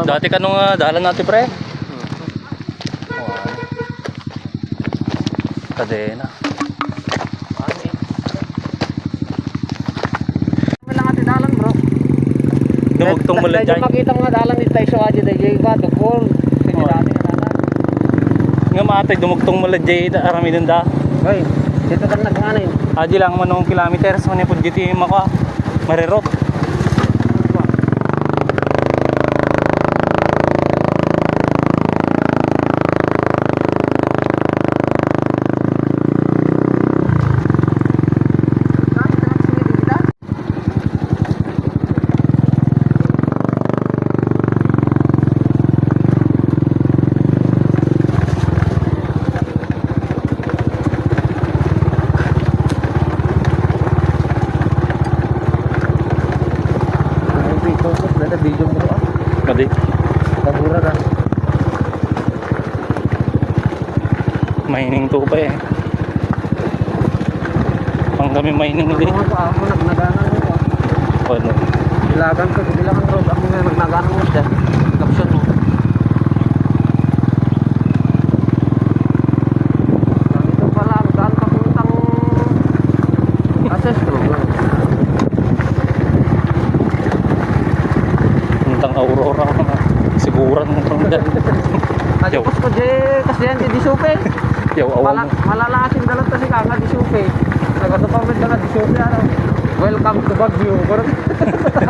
Dati ka nung uh, dalan natin pre. Kadena. May lang ati dalan bro. Dumugtong Dahil dyan. makita mo nga dalan ni Taiso Aji yung iba, Oo. dati nga dalan. Nga matay, dumugtong mo lang dyan. Arami din da. Hoy, dito ka nagmanin. Aji lang manong kilometers. Mani po dito yung maka. Marirot. Video mo ah. Kadi. Kabura ka. Mining to pa eh. Pang kami mining ulit. ako ako nagnaganan mo. Ano? Bilagan ka, bilagan bro. Ako nga nagnaganan mo dyan. Caption mo. Aurora. Siguran pang dyan. Ajipos ko dyan, kasi yan di supe. Yaw, awang Mala, mo. malalaking dalat kasi ka nga di supe. Nagkatapamit ka nga di supe ano. Welcome to Baguio. Pero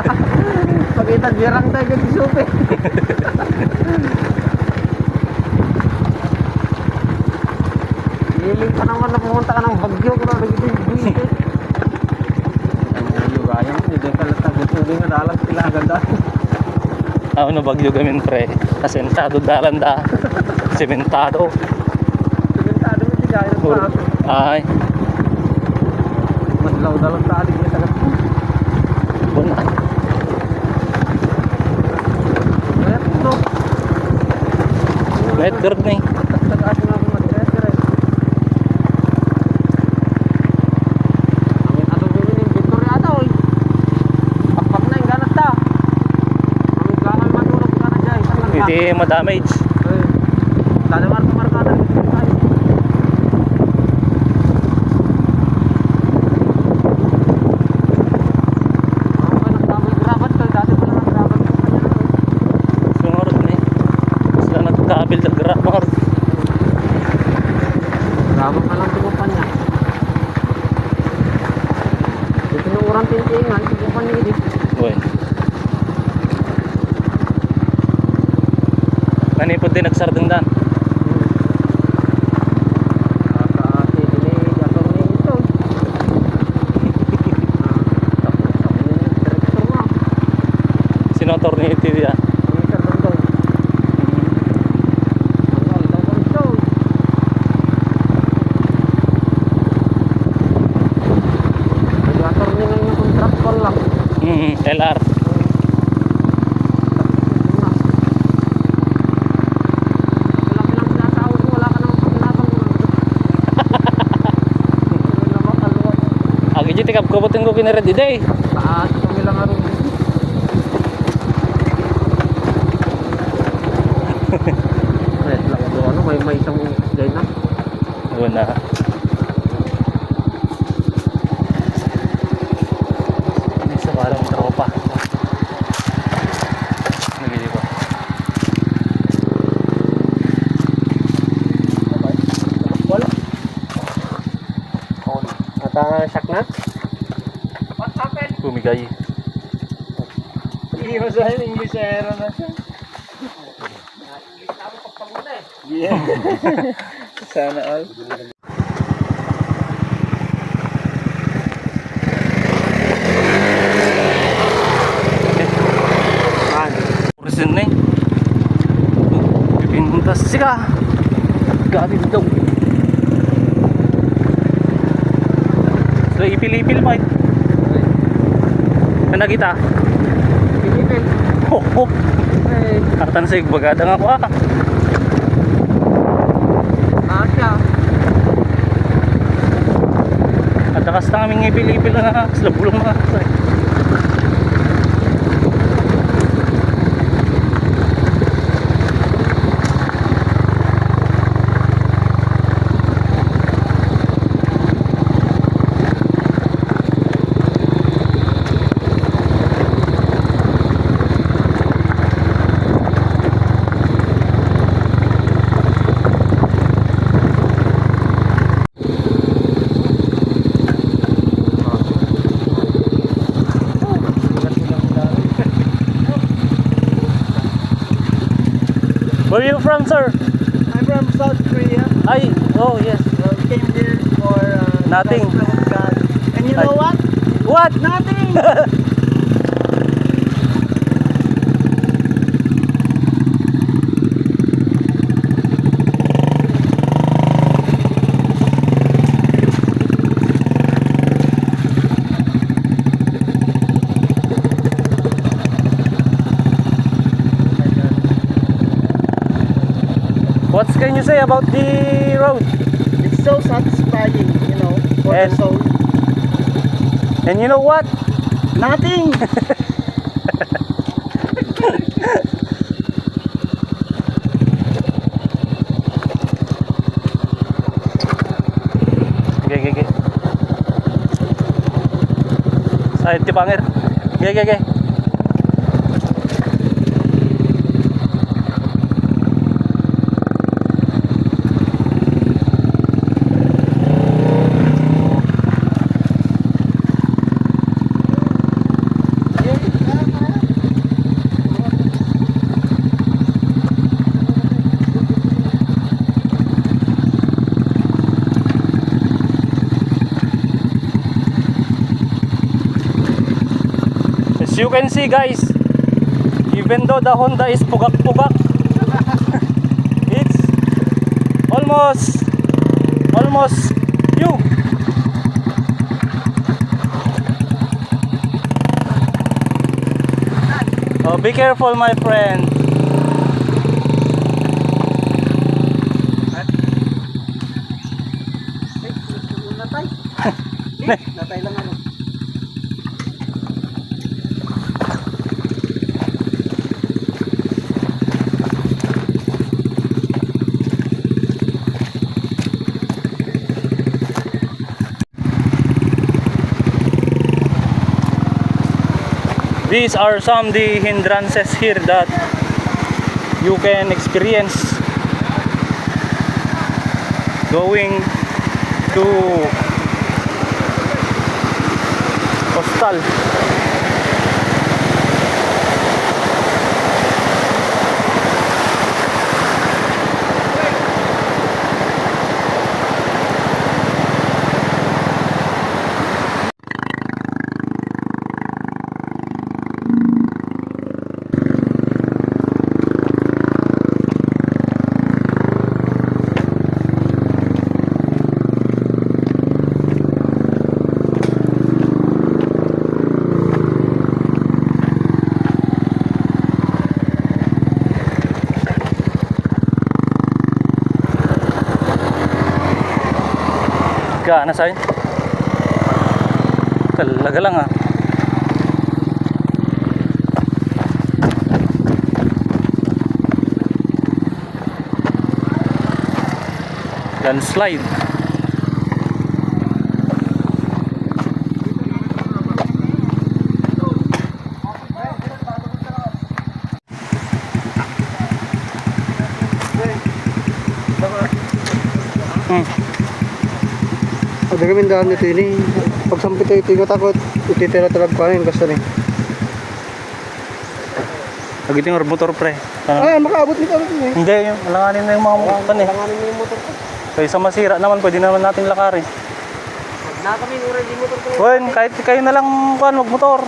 Pagkita birang tayo ka di supe. Hiling pa naman na pumunta ka ng Baguio. Kung ano dito yung buwite. Ang lugayan, hindi ka lang tagutubing nga dalang sila ganda. Ako na bagyo gamin pre. Asentado dalan da. Sementado. Paso. Ay. Madlaw dalang tali niya tagat. Buna. Wet dirt na eh. Tagas nga mo mag-rest Amin atong bilin yung Victoria ata oy. Pakpak na yung ganas ta. Amin klamay matulog ka na dyan. Isang lang Hindi madamage. Eh, Sana marka marka na rin tayo. Ako ba nagkamay grabat ko? Dati pala naggrabat ko kanya na to. Sungarot na eh. Sila nagkabil ng grammar. Grabat na lang tumupan niya. Dito nung urang tintingan, tumupan niya dito. Uy. Nanipod din nagsardang dan. Kakaati ini atau ni ito. Ah, tapos sabi niya yung director nga. Sinotor ni iti ya. Ang sir doon daw. Ano, daw ko ito. Regulator niya ngayon yung contract call lang. Mm, LR. Pilang-pilang sinasahod mo, wala ka nang pakinabang mo. Wala naman, kaluwa. Agi jiti kap kabutin ko kinared day. Taas kami lang aron. Red lang ano may may isang day na. Una. Isa parang tropa. Nagili ko. Wala. At uh, shock na? Hindi mo sa English era na siya. Yeah. Sana all. Resin na eh. Pipinta sika. Gabi daw. So ipil-ipil mo. Na nakita. Pinipil. Ho ho. Hey. Katan sa igbagada nga ako ah. Siya. At takas na kaming ipil-ipil na sa bulong mga. Where you from, sir? I'm from South Korea. Ay, oh yes. Uh, came here for uh, Nothing. God. And you know Ay. what? What? Nothing. say about the road? it's so satisfying, you know, for And- the soul. And you know what? Nothing. Okay, okay, okay. Side ti pangir. Okay, okay, you can see guys, even though the Honda is pugak-pugak, it's almost, almost new. Oh, be careful my friend. Natay. Natay lang These are some the hindrances here that you can experience going to hostel. Gana sa'yo? Talaga lang ah. Landslide. Hmm. Ada kami daan nito ini. Pag sampit tayo ito, takot. Ititira talag pa rin kasi rin. Lagi tingor motor pre. Ano? Ay, makaabot nito rin eh. Hindi, yung alanganin na yung mga kan eh. Tanganin mo yung motor ko. Kaysa masira naman, pwede naman natin lakarin. Na kami uray di motor ko. Wen, kahit kayo na lang kuan magmotor.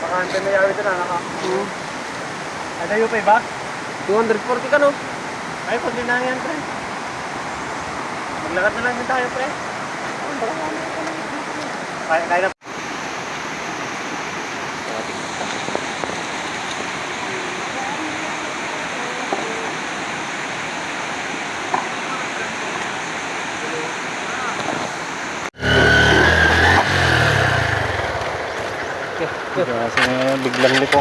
Pakante na yawi ito na naka. Ada yung ba? 240 ka no? Ay, pag na yan pre. Maglakad na lang din tayo pre. Kaya, kaya na. Kasi biglang liko.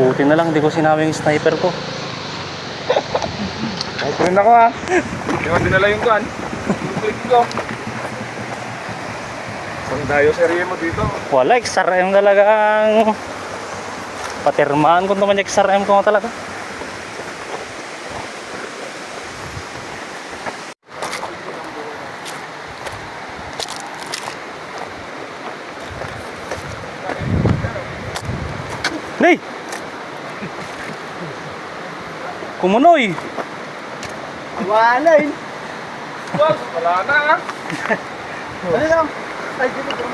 Buti na lang, di ko sinabi yung sniper ko. rin ako ha. Hindi mo dinala yung gun. Click ko. Saan tayo serye mo dito? Wala, XRM talagang patirmaan ko naman yung XRM ko talaga. Nay! Kumunoy! Wala yun. Boss, wala na ha. Ano lang? Ay, dito. Pre.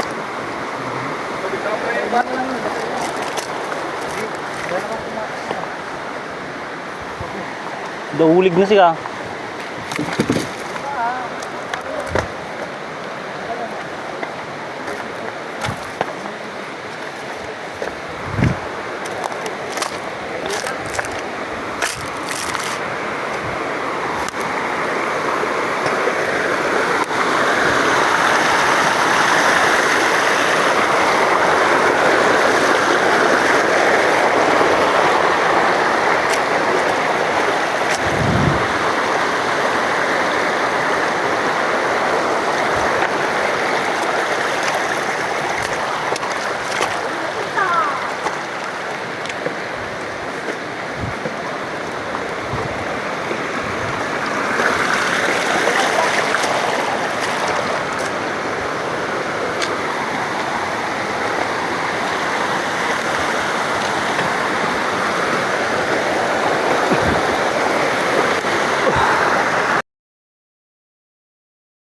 Daulig na siya.